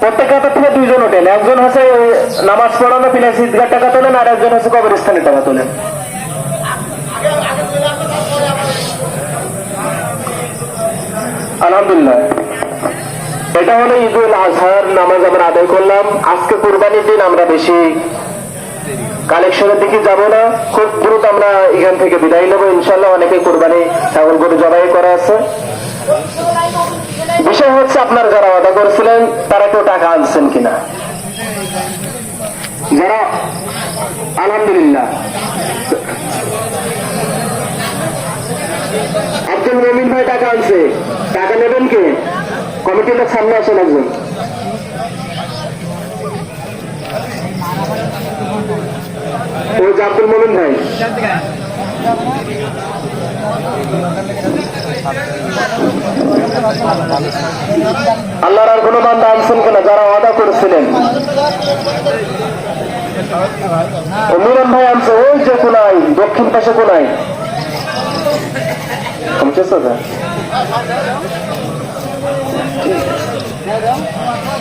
প্রত্যেক খাতা থেকে দুইজন ওঠেন। একজন হচ্ছে নামাজ পড়ানো প্লাস ঈদগার টাকা তোলেন, আর একজন হচ্ছে কবরস্থানের টাকা তোলেন। আলহামদুলিল্লাহ। এটা হলো ঈদ উল আজহার নামাজ আমরা আদায় করলাম। আজকে কোরবানির দিন, আমরা বেশি কালেকশনের দিকে যাব না। খুব দ্রুত আমরা এখান থেকে বিদায় নেব। ইনশাল্লাহ অনেকে কোরবানি ছাগল গরু জবাই করা আছে। বিষয় হচ্ছে আপনারা যারা অর্ডার করেছিলেন, তারা কেউ টাকা আনছেন কিনা? যারা, আলহামদুলিল্লাহ। আব্দুল মমিন ভাই টাকা আনছে। টাকা নেবেন কে? কমিটির সামনে আসেন একজন। ওই যে আব্দুল মমিন ভাই। আল্লাহর আর কোনো বান্দা আনছেন কিনা? যারা ওয়াদা করেছিলেন। মিলন ভাই আনছে, ওই যে কোনায় দক্ষিণ পাশে কোনায়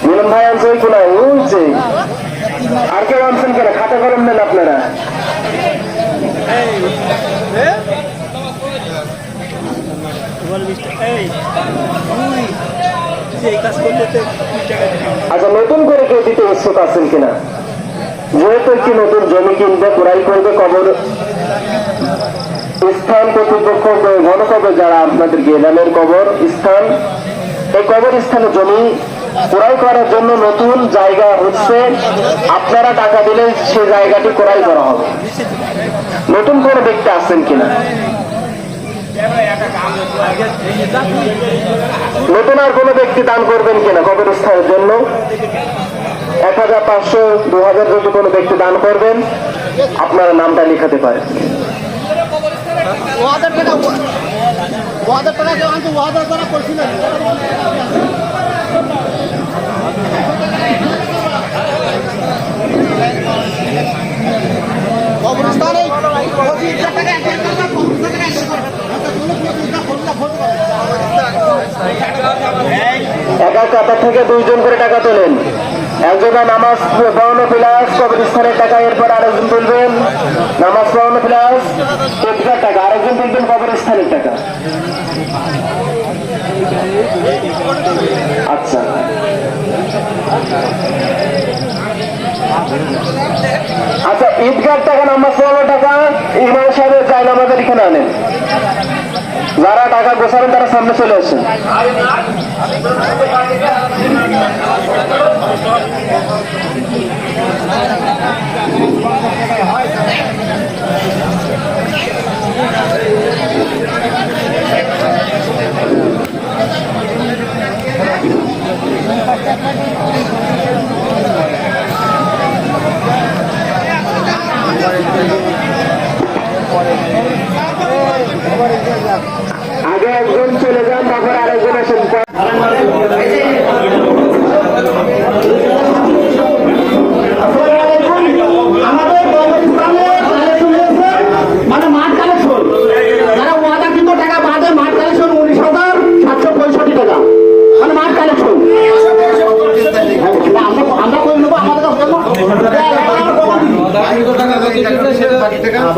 মিলন ভাই আনছে, ওই কোনায় ওই যে। আর কেউ আনছেন কেন? খাতা কলম নেন আচ্ছা নতুন করে কেউ দিতে উৎসুক আছেন কিনা? যেহেতু একটি নতুন জমি কিনবে ক্রয় করবে, কবর স্থান কর্তৃপক্ষ গণকবর যারা আপনাদের গেলামের কবর স্থান, এই কবর স্থানে জমি ক্রয় করার জন্য নতুন জায়গা হচ্ছে, আপনারা টাকা দিলে সে জায়গাটি ক্রয় করা হবে। নতুন করে দেখতে আসছেন কিনা? নতুন আর কোনো ব্যক্তি দান করবেন কিনা কবরস্থানের জন্য? এক হাজার পাঁচশো, দু হাজার যদি কোনো ব্যক্তি দান করবেন, আপনারা নামটা লিখাতে পারেন। ওয়াদার টাকা ওয়াদার টাকা কেউ আনছে ওয়াদার করা করছিলেন কবরস্থানে পঁচিশ হাজার টাকা এক হাজার টাকা পঁচিশ হাজার টাকা এক হাজার এক কাতার থেকে দুইজন করে টাকা তোলেন। একজন নামাজ পড়ানো প্লাস, কবরস্থানের টাকা, এরপর আরেকজন তুলবেন। নামাজ পড়ানো প্লাস টেপকার টাকা, আরেকজন তুলবেন কবরস্থানের টাকা। আচ্ছা। আচ্ছা ঈদগার টাকা, নামাজ পড়ানো টাকা, ইমাম সাহেবের চাই নামাজের এখানে আনেন। যারা টাকা গোছাবেন, তারা সামনে চলে আসেন আগে একজন চলে যান তারপর আরেকজন আসেন আমাদের কবরস্থানে কালেকশন হয়েছে মানে মাঠ কালেকশন যারা ওয়াদা কিন্তু টাকা বাদে মাঠ কালেকশন উনিশ হাজার সাতশো পঁয়ষট্টি টাকা মানে মাঠ কালেকশন আমরা আমরা করে নেব আমাদের কাছে আমরা কুরবানি করতে এখন জোগাড়টা হিসেবে নেব তোমার হিসেবে নেব